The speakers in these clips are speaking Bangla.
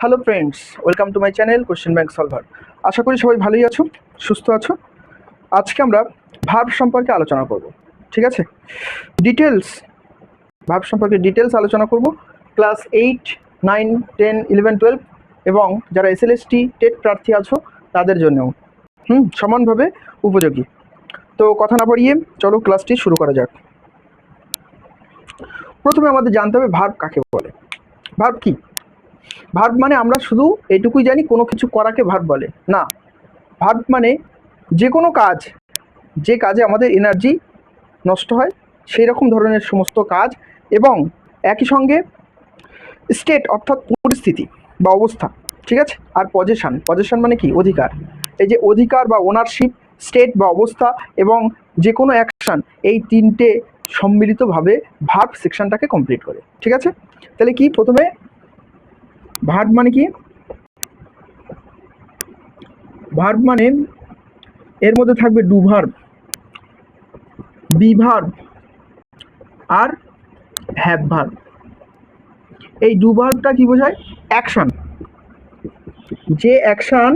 Hello friends welcome to my channel question bank solver আশা করি সবাই ভালোই আছো, সুস্থ আছো। আজকে আমরা ভাব সম্পর্কে আলোচনা করব, ঠিক আছে? ডিটেলস ভাব সম্পর্কে ডিটেলস আলোচনা করব। Class eight nine ten eleven twelve এবং যারা S L S T TET প্রার্থী আছো, তাদের জন্যও, হুম, সমানভাবে উপযোগী। তো কথা না বাড়িয়ে চলো ক্লাসটি শুরু করা যাক। প্রথমে আমাদের জানতে হবে ভার্ব কাকে বলে। ভার্ব কি? ভার্ব মানে আমরা শুধু এটুকুই জানি কোনো কিছু করাকে ভার্ব বলে। না, ভার্ব মানে যে কোনো কাজ, যে কাজে আমাদের এনার্জি নষ্ট হয় সেই রকম ধরনের সমস্ত কাজ এবং একই সঙ্গে স্টেট অর্থাৎ পরিস্থিতি বা অবস্থা, ঠিক আছে? আর পজেশন পজেশন মানে কি? অধিকার। এই যে অধিকার বা ওনারশিপ স্টেট বা অবস্থা এবং যে কোনো অ্যাকশান এই তিনটে সম্মিলিতভাবে ভার্ব সেকশনটাকে কমপ্লিট করে, ঠিক আছে? তাহলে কি? প্রথমে ভার্ব মানে কি? ভার্ব মানে এর মধ্যে থাকবে ডু ভার্ব, বি ভার্ব আর হ্যাভ ভার্ব। এই ডু ভার্বটা কি বোঝায়? অ্যাকশন। যে অ্যাকশন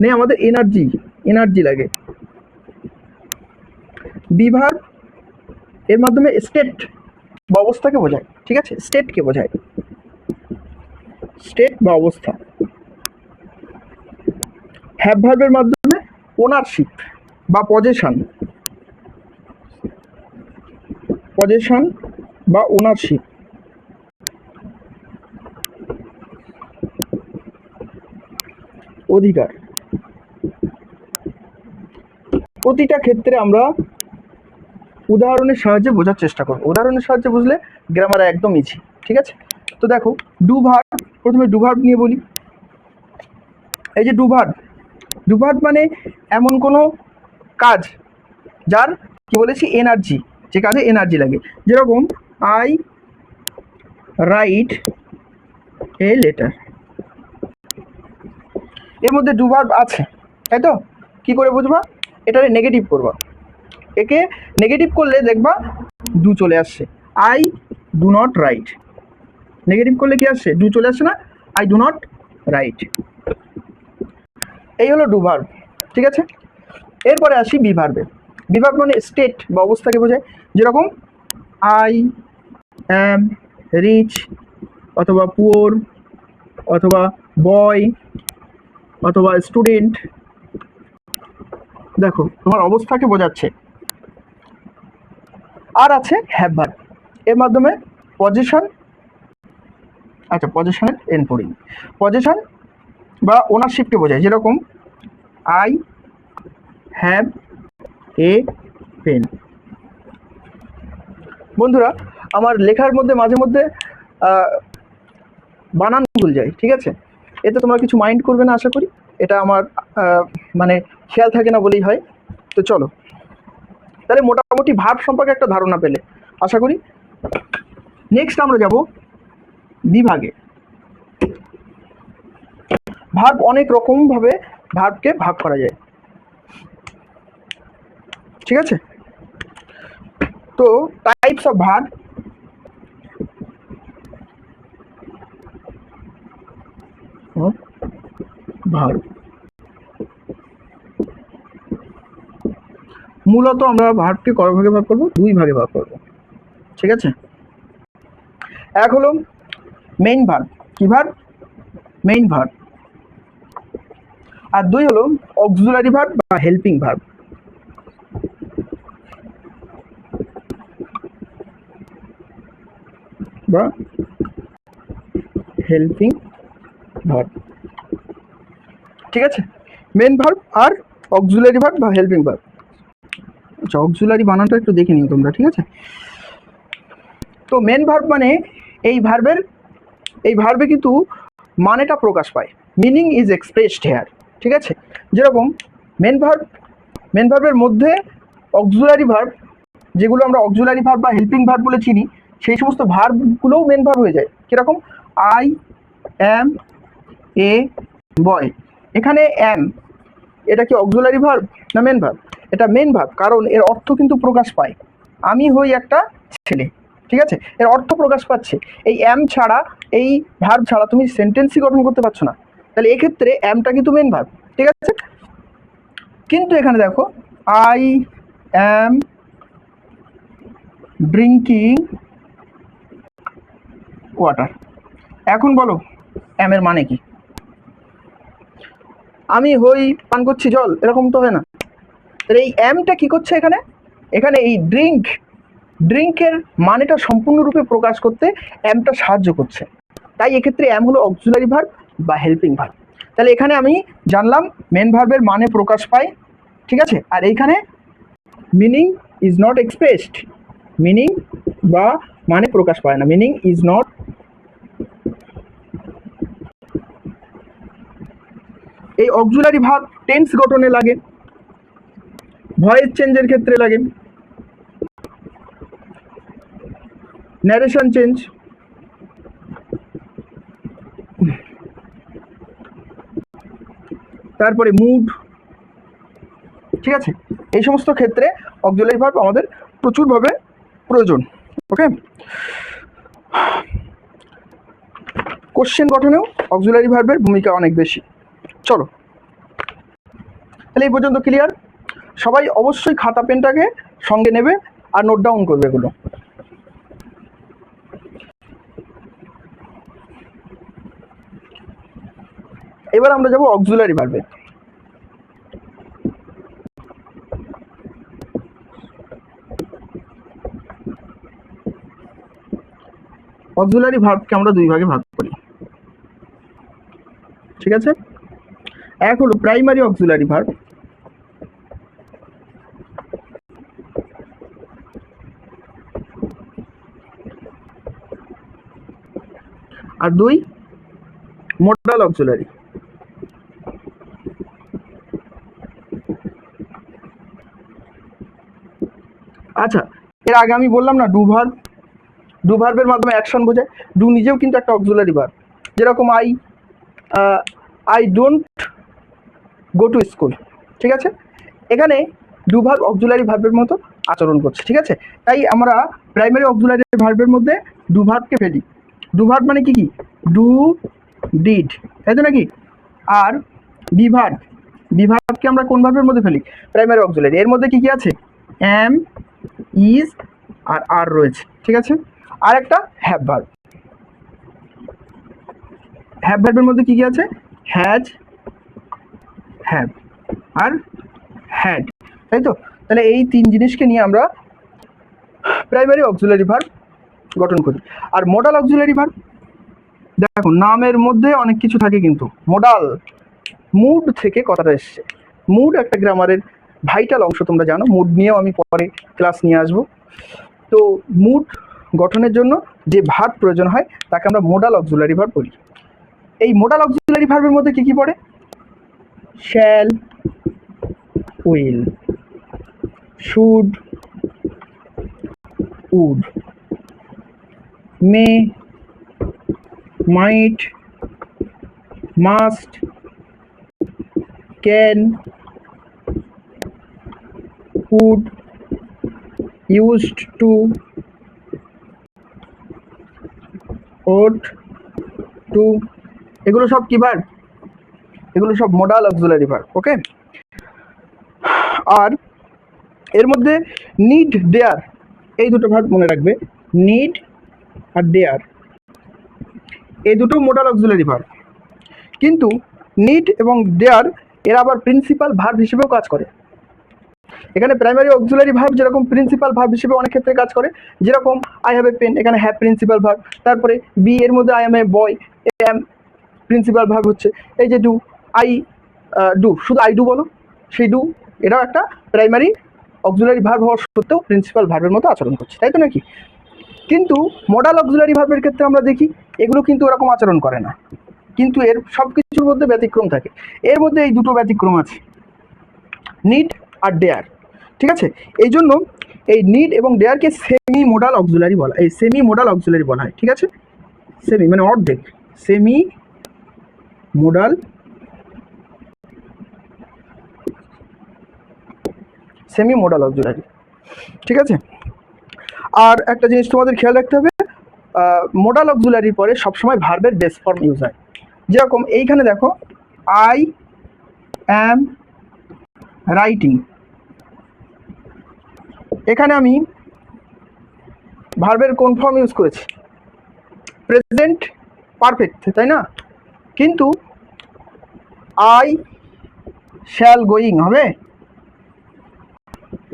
নে আমাদের এনার্জি এনার্জি লাগে। বি ভার্ব এর মাধ্যমে স্টেট অবস্থাকে বোঝায়, ঠিক আছে? স্টেটকে বোঝায়। স্টেট বা অবস্থা। হ্যাভ ভার্বের মাধ্যমে ওনারশিপ বা পজেশন পজেশন বা ওনারশিপ অধিকার। প্রতিটা ক্ষেত্রে আমরা উদাহরণের সাহায্যে বোঝার চেষ্টা করব। উদাহরণের সাহায্যে বুঝলে গ্রামার একদম ইজি ঠিক আছে? তো দেখো ডু ভার্ব প্রথমে ডু ভার্ব নিয়ে বলি। এই যে ডু ভার্ব ডু ভার্ব মানে এমন কোনো কাজ যার, কি বলেছি এনার্জি যে কাজে এনার্জি লাগে। যেরকম আই রাইট এ লেটার এর মধ্যে ডু ভার্ব আছে, তাই তো? কী করে বুঝবা? এটারে নেগেটিভ করবা। একে নেগেটিভ করলে দেখবা ডু চলে আসছে। I do not write negative করলে কি আসছে ডু চলে আসছে না? আই ডু নট রাইট এই হলো ডু ঠিক আছে? এরপরে আসি বিভার্বে বিভার্ব মানে স্টেট বা অবস্থাকে বোঝায়। যেরকম আই অ্যাম রিচ অথবা পুয়ার অথবা বয় অথবা স্টুডেন্ট দেখো, তোমার অবস্থাকে বোঝাচ্ছে। আর আছে হ্যাভ ভার্ব এর মাধ্যমে পজিশন আচ্ছা পজিশনের এন পড়ি পজিশন বা ওনারশিপকে বোঝায়, যেরকম আই হ্যাভ এ পেন বন্ধুরা, আমার লেখার মধ্যে মাঝে মধ্যে বানান ভুল যায়, ঠিক আছে? এতে তোমরা কিছু মাইন্ড করবে না, আশা করি। এটা আমার মানে খেয়াল থাকে না বলেই হয়। তো চলো। তাহলে মোটামুটি ভাব সম্পর্কে একটা ধারণা পেলে, আশা করি। নেক্সট আমরা যাব বিভাগে। ভার্ব অনেক রকমভাবে ভার্বকে ভাগ করা যায়। ঠিক আছে? তো টাইপস অফ ভার্ব ভার্ব মূলত আমরা ভার্বকে কয় ভাগে ভাগ করব? দুই ভাগে ভাগ করব। ঠিক আছে? এক হলো মেইন ভার্ব কি ভার্ব মেইন ভার্ব আর দুই হলো অক্সুলারি ভার্ব বা হেল্পিং ভার্ব বা হেল্পিং ভার্ব ঠিক আছে? মেন ভার্ব আর অক্সুলারি ভার্ব বা হেল্পিং ভার্ব আচ্ছা অক্সুলারি বানানটা একটু দেখে নিও তোমরা, ঠিক আছে? তো মেন ভার্ব মানে এই ভার্বের এই ভার্বে কিন্তু মানেটা প্রকাশ পায়। মিনিং ইজ এক্সপ্রেসড হেয়ার ঠিক আছে? যেরকম মেন ভার্ব মেন ভার্বের মধ্যে অক্সুলারি ভার্ব যেগুলো আমরা অক্সুলারি ভার্ব বা হেল্পিং ভার্ব বলে চিনি, সেই সমস্ত ভার্বগুলোও মেন ভার্ব হয়ে যায়। কীরকম? আই অ্যাম এ বয় এখানে অ্যাম এটা কি অক্সুলারি ভার্ব না মেন ভার্ব এটা মেন ভার্ব কারণ এর অর্থ কিন্তু প্রকাশ পায়। আমি হই একটা ছেলে। ঠিক আছে? এর অর্থ প্রকাশ পাচ্ছে, এই অ্যাম ছাড়া, এই ভার্ব ছাড়া তুমি সেন্টেন্সই গঠন করতে পারছ না। তাহলে এক্ষেত্রে অ্যামটা কিন্তু মেন ভার্ব ঠিক আছে? কিন্তু এখানে দেখো আই অ্যাম ড্রিঙ্কিং ওয়াটার এখন বলো অ্যামের মানে কি? আমি হই পান করছি জল, এরকম তো হয় না। তাহলে এই অ্যামটা কি করছে এখানে? এখানে এই ড্রিঙ্ক ড্রিঙ্কের মানেটা সম্পূর্ণরূপে প্রকাশ করতে অ্যামটা সাহায্য করছে। তাই এক্ষেত্রে অ্যাম হলো অক্সিলারি ভার্ব বা হেল্পিং ভার্ব তাহলে এখানে আমি জানলাম মেন ভার্বের মানে প্রকাশ পায়, ঠিক আছে? আর এইখানে meaning is not expressed meaning বা মানে প্রকাশ পায় না। মিনিং ইজ নট এই অক্সুলারি ভাব টেন্স গঠনে লাগে ভয়েস চেঞ্জের ক্ষেত্রে লাগে। ন্যারেশন চেঞ্জ তারপরে মুড ঠিক আছে? এই সমস্ত ক্ষেত্রে অক্সুলারি ভার্ব আমাদের প্রচুরভাবে প্রয়োজন। ওকে কোশ্চেন গঠনেও অক্সুলারি ভার্বের ভূমিকা অনেক বেশি। চলো। তাহলে এই পর্যন্ত ক্লিয়ার সবাই অবশ্যই খাতা পেনটাকে সঙ্গে নেবে আর নোট ডাউন করবে এগুলো। এবার আমরা যাব অক্সুলারি ভার্বে অক্সুলারি ভার্বকে আমরা দুই ভাগে ভাগ করি। ঠিক আছে? এক হলো প্রাইমারি অক্সুলারি ভার্ব আর দুই মোডাল অক্সিলারি আচ্ছা এর আগে আমি বললাম না ডু ভার্ব মাধ্যমে অ্যাকশন বোঝায়। ডু নিজেও কিন্তু একটা অক্সিলারি ভার্ব যেরকম I I don't go to school ঠিক আছে? এখানে ডু ভার্ব অক্সুলারি ভার্বের মতো আচরণ করছে, ঠিক আছে? তাই আমরা প্রাইমারি অক্সুলারি ভার্বের মধ্যে ডু ভার্বকে ফেলি। ডু ভার্ব মানে কি কি? ডু ডিড তাই তো নাকি? আর বিভাগ বিভাগকে আমরা কোন ভার্বের মধ্যে ফেলি? প্রাইমারি অক্সুলারি এর মধ্যে কি কি আছে? এম ইজ আর আর রয়েছে, ঠিক আছে? আর একটা হ্যাভ ভার্ব। হ্যাভ ভার্বের মধ্যে কি কি আছে? হ্যাজ, হ্যাভ আর হ্যাড, তাই তো? তাহলে এই তিন জিনিসকে নিয়ে আমরা প্রাইমারি অক্সিলারি ভার্ব গঠন করি। আর মোডাল অক্সিলারি ভার্ব দেখো, নামের মধ্যে অনেক কিছু থাকে কিন্তু। মোডাল মুড থেকে কথাটা এসছে। মুড একটা গ্রামারের ভাইটাল অংশ তোমরা জানো। মুড নিয়েও আমি পরে ক্লাস নিয়ে আসব। তো মুড গঠনের জন্য যে ভার্ব প্রয়োজন হয়, তাকে আমরা মোডাল অক্সিলারি ভার্ব বলি। এই মোডাল অক্সিলারি ভার্বের মধ্যে কি কি পড়ে? Shall will should would may might, must, can would used to ought to, এগুলো সব কি ভার্ব এগুলো সব মোডাল অক্সিলারি ভার্ব ওকে আর এর মধ্যে নিড দেয়ার এই দুটো ভার্ব মনে রাখবে নিড আর দেয়ার এই দুটো মোডাল অক্সিলারি ভার্ব কিন্তু নিড এবং দেয়ার এরা আবার প্রিন্সিপাল ভার্ব হিসেবেও কাজ করে। এখানে প্রাইমারি অক্সিলারি ভার্ব যেরকম প্রিন্সিপাল ভার্ব হিসেবে অনেক ক্ষেত্রে কাজ করে, যেরকম আই হ্যাভ এ পেন এখানে হ্যাভ প্রিন্সিপাল ভার্ব তারপরে বি এর মধ্যে I am a boy am principal verb হচ্ছে, এই যে ডু আই ডু শুধু আই ডু বলো, সেই ডু এটাও একটা প্রাইমারি অক্সিলারি ভার্ব হওয়ার সত্ত্বেও প্রিন্সিপাল ভার্বের মতো আচরণ করছে, তাই তো নাকি? কিন্তু মডাল অক্সিলারি ভার্বের ক্ষেত্রে আমরা দেখি, এগুলো কিন্তু ওরকম আচরণ করে না, কিন্তু এর সব কিছুর মধ্যে ব্যতিক্রম থাকে, এর মধ্যে এই দুটো ব্যতিক্রম আছে নিড আর ডেয়ার ঠিক আছে? এই জন্য এই নিড এবং ডেয়ারকে সেমি মোডাল অক্সিলারি বলা, এই সেমি মোডাল অক্সিলারি বলা হয়, ঠিক আছে? সেমি মানে অর্ধেক semi modal semi modal auxiliary ঠিক আছে? আর একটা জিনিস তোমাদের খেয়াল রাখতে হবে মোডাল অক্সুলারির পরে সবসময় ভার্বের বেস ফর্ম ইউজ হয়। যেরকম এইখানে দেখো আই অ্যাম রাইটিং এখানে আমি ভার্বের কোন ফর্ম ইউজ করেছি? প্রেজেন্ট পারফেক্ট তাই না? কিন্তু আই শ্যাল গোয়িং হবে?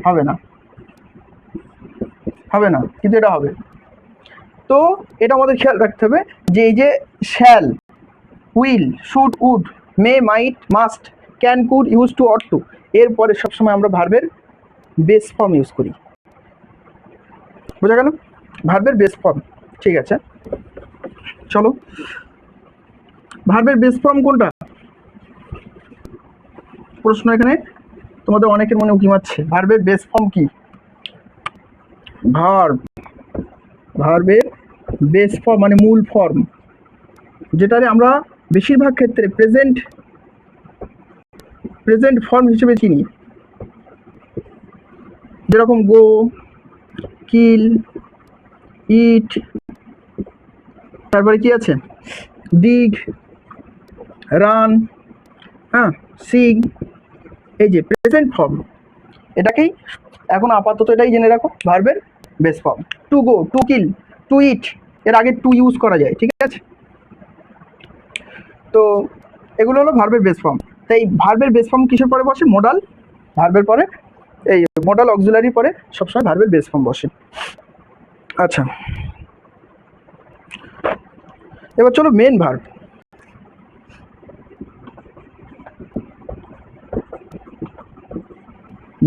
হবে না। হবে না, কিন্তু এটা হবে। তো এটা আমাদের খেয়াল রাখতে হবে যে এই যে shall will should would may might must can could use to or to এরপরে সবসময় আমরা ভার্বের বেস ফর্ম ইউজ করি। বোঝা গেল? ভার্বের বেস ফর্ম ঠিক আছে? চলো। ভার্বের বেস ফর্ম কোনটা? প্রশ্ন এখানে তোমাদের অনেকের মনে উকি মারছে। ভার্বের বেস ফর্ম কি? ভার্ব ভার্বের বেস ফর্ম মানে মূল ফর্ম যেটারে আমরা বেশিরভাগ ক্ষেত্রে প্রেজেন্ট প্রেজেন্ট ফর্ম হিসেবে চিনি। যেরকম গো, কিল, ইট, তারপরে কি আছে? ডিগ, রান হ্যাঁ সিং এই যে প্রেজেন্ট ফর্ম, এটাকেই এখন আপাতত এটাই জেনে রাখো, ভার্বের base form. To go, to kill, to eat, এর আগে টু ইউজ করা যায়, ঠিক আছে? তো এগুলো হলো ভার্বের বেস ফর্ম। তাই ভার্বের বেস ফর্ম কিসের পরে বসে? মোডাল, ভার্বের পরে এই মোডাল অক্সিলারি পরে সবসময় ভার্বের বেস ফর্ম বসে। আচ্ছা। এবার চলো main verb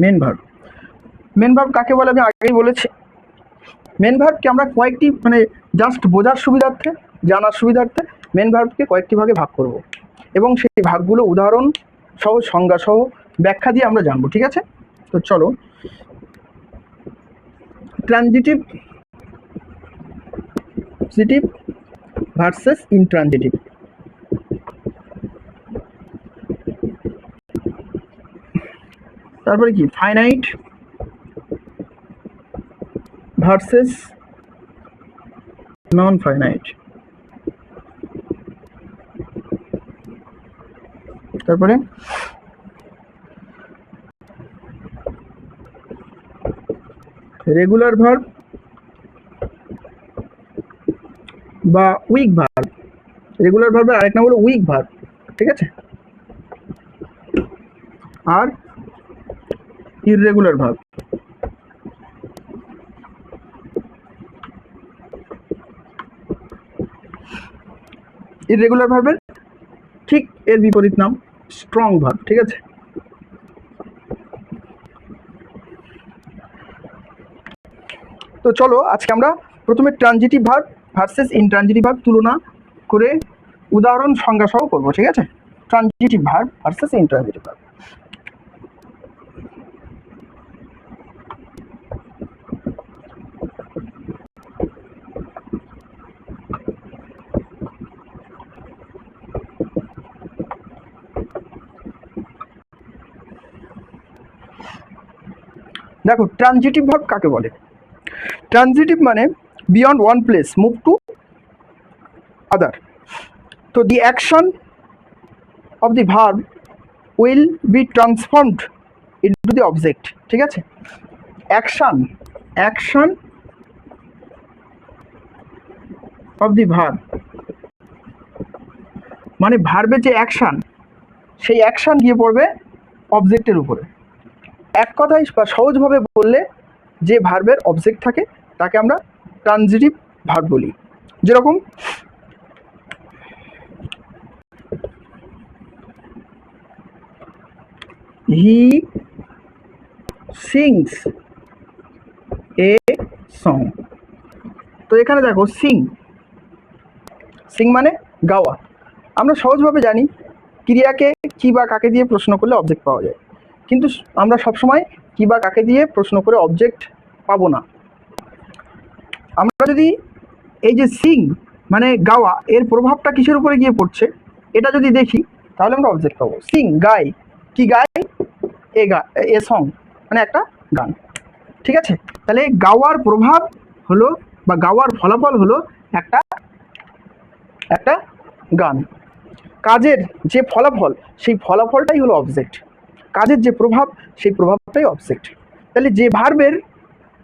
main verb main verb কাকে বলে আমি আগেই বলেছি। মেন ভার্বকে আমরা কয়েকটি মানে জাস্ট বোঝার সুবিধার্থে, জানার সুবিধার্থে মেন ভার্বকে কয়েকটি ভাগে ভাগ করব। এবং সেই ভাগগুলো উদাহরণ সহ, সংজ্ঞা সহ ব্যাখ্যা দিয়ে আমরা জানব, ঠিক আছে? তো চলো। ট্রানজিটিভ ট্রানজিটিভ ভার্সেস ইনট্রানজিটিভ তারপরে কি? ফাইনাইট ভার্সেস নন ফাইনাইট তারপরে রেগুলার ভার্ব বা উইক ভার্ব রেগুলার ভার্বের আরেক নাম হলো উইক ভার্ব ঠিক আছে? আর ইররেগুলার ভার্ব ইররেগুলার ভার্বের ঠিক এর বিপরীত নাম স্ট্রং ভার্ব ঠিক আছে? তো চলো, আজকে আমরা প্রথমে transitive verb versus intransitive verb তুলনা করে উদাহরণ সংজ্ঞা সহ করব, ঠিক আছে? Transitive verb versus intransitive verb দেখো ট্রানজিটিভ ভার্ব কাকে বলে? ট্রানজিটিভ মানে beyond one place move to other তো the action of the verb will be transformed into the object ঠিক আছে? Action action of the verb মানে ভার্বের যে অ্যাকশন সেই অ্যাকশন গিয়ে পড়বে অবজেক্টের উপরে। এক কথায় বা সহজভাবে বললে যে ভার্বের অবজেক্ট থাকে, তাকে আমরা ট্রানজিটিভ ভার্ব বলি। যেরকম হি সিংস এ সং তো এখানে দেখো সিং সিং মানে গাওয়া। আমরা সহজভাবে জানি ক্রিয়াকে কি বা কাকে দিয়ে প্রশ্ন করলে অবজেক্ট পাওয়া যায়। কিন্তু আমরা সবসময় কি বা কাকে দিয়ে প্রশ্ন করে অবজেক্ট পাবো না। আমরা যদি এই যে সিং মানে গাওয়া, এর প্রভাবটা কিসের উপরে গিয়ে পড়ছে, এটা যদি দেখি, তাহলে আমরা অবজেক্ট পাবো। সিং, গাই, কি গায় এ গা, এ সং মানে একটা গান। ঠিক আছে? তাহলে গাওয়ার প্রভাব হলো বা গাওয়ার ফলাফল হলো একটা একটা গান। কাজের যে ফলাফল, সেই ফলাফলটাই হলো অবজেক্ট কাজের যে প্রভাব, সেই প্রভাবটাই অবজেক্ট তাহলে যে ভার্বের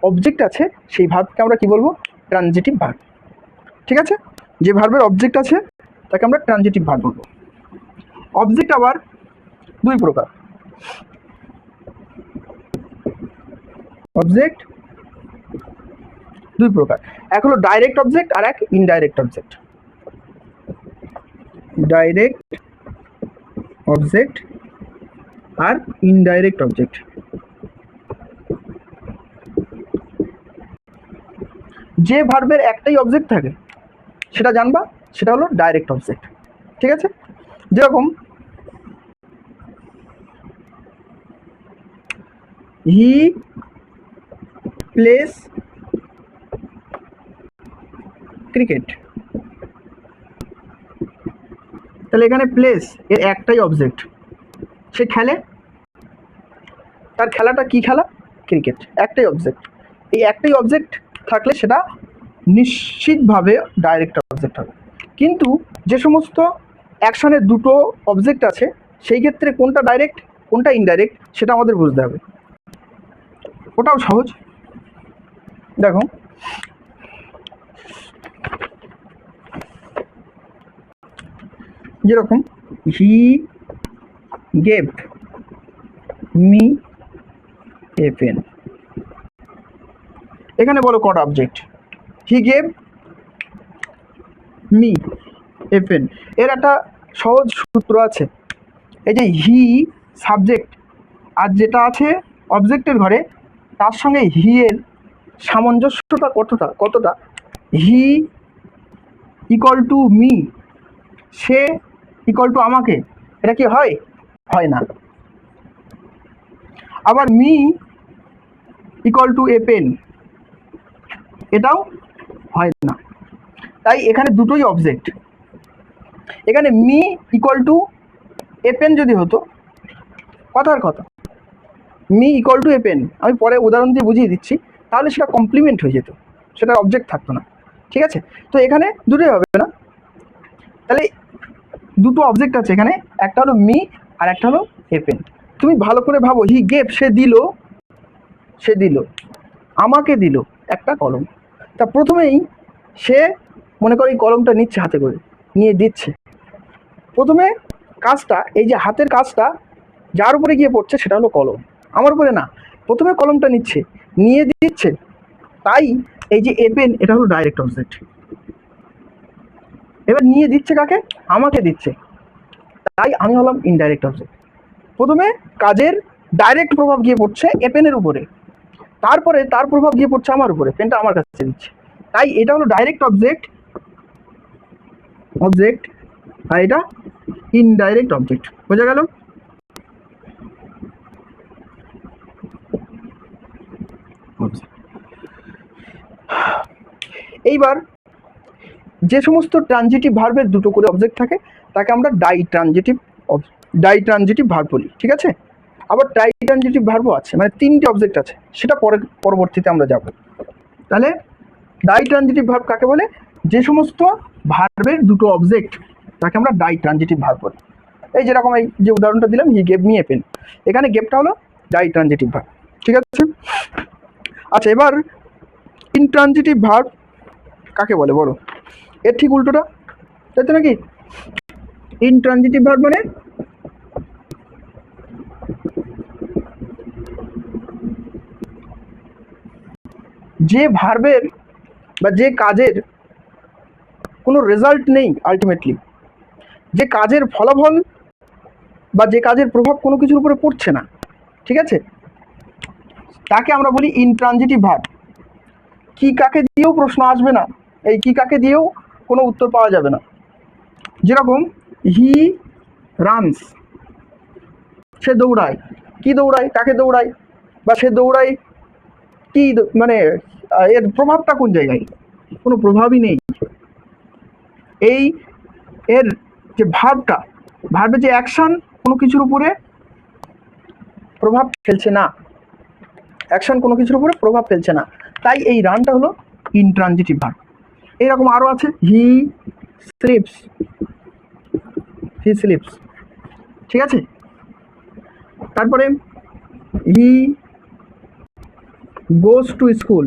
অবজেক্ট আছে, সেই ভার্বকে আমরা কি বলব? ট্রানজিটিভ ভার্ব ঠিক আছে? যে ভার্বের অবজেক্ট আছে, তাকে আমরা ট্রানজিটিভ ভার্ব বলব। অবজেক্ট আবার দুই প্রকার। অবজেক্ট দুই প্রকার। এক হলো ডাইরেক্ট অবজেক্ট আর এক ইনডাইরেক্ট অবজেক্ট ডাইরেক্ট অবজেক্ট আর ইনডাইরেক্ট অবজেক্ট যে ভার্বের একটাই অবজেক্ট থাকে, সেটা জানবা, সেটা হলো ডাইরেক্ট অবজেক্ট ঠিক আছে? যেরকম হি প্লেস ক্রিকেট তাহলে এখানে প্লেস এর একটাই অবজেক্ট সে খেলে তার খেলাটা কি খেলা? ক্রিকেট একটাই অবজেক্ট এই একটাই অবজেক্ট থাকলে সেটা নিশ্চিতভাবে ডাইরেক্ট অবজেক্ট হবে। কিন্তু যে সমস্ত অ্যাকশনের দুটো অবজেক্ট আছে, সেই ক্ষেত্রে কোনটা ডাইরেক্ট কোনটা ইনডাইরেক্ট সেটা আমাদের বুঝতে হবে। ওটাও সহজ। দেখো। যেরকম he gave me a pen এখানে বলো কটা object he gave me a pen এর একটা সহজ সূত্র আছে। এই যে হি সাবজেক্ট আর যেটা আছে অবজেক্টের ঘরে, তার সঙ্গে হি এর সামঞ্জস্যটা কতটা কতটা? হি ইকুয়াল টু মি সে ইকুয়াল টু আমাকে, এটা কি হয়? হয় না। আবার me equal to a pen এটাও হয় না। তাই এখানে দুটোই অবজেক্ট এখানে me equal to a pen যদি হতো, কথার কথা। Me equal to a pen আমি পরে উদাহরণ দিয়ে বুঝিয়ে দিচ্ছি, তাহলে সেটা কমপ্লিমেন্ট হয়ে যেত। সেটা অবজেক্ট থাকতো না। ঠিক আছে? তো এখানে দুটোই হবে না। তাহলে দুটো অবজেক্ট আছে এখানে, একটা হলো মি আর একটা হলো এ পেন তুমি ভালো করে ভাবো, হি গেভ সে দিল সে দিল, আমাকে দিল একটা কলম। তা প্রথমেই সে মনে করে এই কলমটা নিচ্ছে হাতে করে, নিয়ে দিচ্ছে। প্রথমে কাজটা, এই যে হাতের কাজটা, যার উপরে গিয়ে পড়ছে সেটা হলো কলম। আমার উপরে না, প্রথমে কলমটা নিচ্ছে, নিয়ে দিচ্ছে, তাই এই যে এ পেন এটা হলো ডাইরেক্ট অবজেক্ট এবার নিয়ে দিচ্ছে কাকে? আমাকে দিচ্ছে। তাই আমি হলাম ইনডাইরেক্ট অবজেক্ট প্রথমে কাজের ডাইরেক্ট প্রভাব গিয়ে পড়ছে এ পেনের উপরে। তারপরে তার প্রভাব গিয়ে পড়ছে আমার উপরে, পেনটা আমার কাছে দিচ্ছে। তাই এটা হলো ডাইরেক্ট অবজেক্ট অবজেক্ট আর এটা ইনডাইরেক্ট অবজেক্ট বোঝা গেল? এইবার যে সমস্ত ট্রানজিটিভ ভার্বের দুটো করে অবজেক্ট থাকে, তাকে আমরা ditransitive ditransitive verb বলি, ঠিক আছে? আবার ডাই ট্রানজিটিভ ভার্বও আছে মানে তিনটে অবজেক্ট আছে, সেটা পরে, পরবর্তীতে আমরা যাব। তাহলে ডাই ট্রানজিটিভ ভার্ব কাকে বলে? যে সমস্ত ভার্বের দুটো অবজেক্ট তাকে আমরা ডাই ট্রানজিটিভ ভার্ব বলি। এই যেরকম এই যে উদাহরণটা দিলাম হি গেভ এ পেন এখানে গেপটা হলো ডাই ট্রানজিটিভ ভার্ব ঠিক আছে? আচ্ছা এবার ইনট্রানজিটিভ ভার্ব কাকে বলে বলো? এর ঠিক উল্টোটা? তাই তো নাকি? ইনট্রানজিটিভ ভার্ব মানে যে ভার্বের বা যে কাজের কোনো রেজাল্ট নেই আলটিমেটলি যে কাজের ফলাফল বা যে কাজের প্রভাব কোনো কিছুর উপরে পড়ছে না, ঠিক আছে? তাকে আমরা বলি ইনট্রানজিটিভ ভার্ব কি কাকে দিয়েও প্রশ্ন আসবে না, এই কি কাকে দিয়েও কোনো উত্তর পাওয়া যাবে না। যেরকম হি রানস সে দৌড়ায়। কি দৌড়ায়? কাকে দৌড়ায়? বা সে দৌড়ায় কি মানে এর প্রভাবটা কোন জায়গায়? কোনো প্রভাবই নেই। এই এর যে ভাবটা ভার্বের যে অ্যাকশন কোনো কিছুর উপরে প্রভাব ফেলছে না। অ্যাকশন কোনো কিছুর উপরে প্রভাব ফেলছে না। তাই এই রানটা হলো ইনট্রানজিটিভ ভার্ব এরকম আরও আছে হি স্লিপস হি স্লিপস ঠিক আছে? তারপরে হি গোস টু স্কুল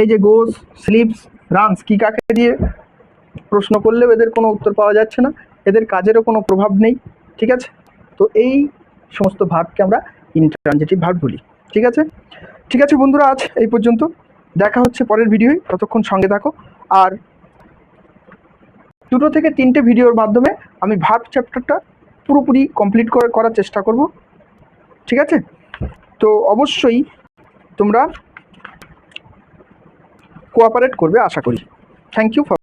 এই যে গোস স্লিপস রানস কি কাকে দিয়ে প্রশ্ন করলেও এদের কোনো উত্তর পাওয়া যাচ্ছে না? এদের কাজেরও কোনো প্রভাব নেই, ঠিক আছে? তো এই সমস্ত ভার্বকে আমরা ইন্ট্রানজিটিভ ভার্ব বলি, ঠিক আছে? ঠিক আছে বন্ধুরা, আজ এই পর্যন্ত। দেখা হচ্ছে পরের ভিডিওয় ততক্ষণ সঙ্গে থাকো। আর দুটো থেকে তিনটে ভিডিওর মাধ্যমে আমি ভার্ব চ্যাপ্টারটা পুরোপুরি কমপ্লিট করে করার চেষ্টা করব। ঠিক আছে? তো অবশ্যই তোমরা কোঅপারেট করবে আশা করি। Thank you for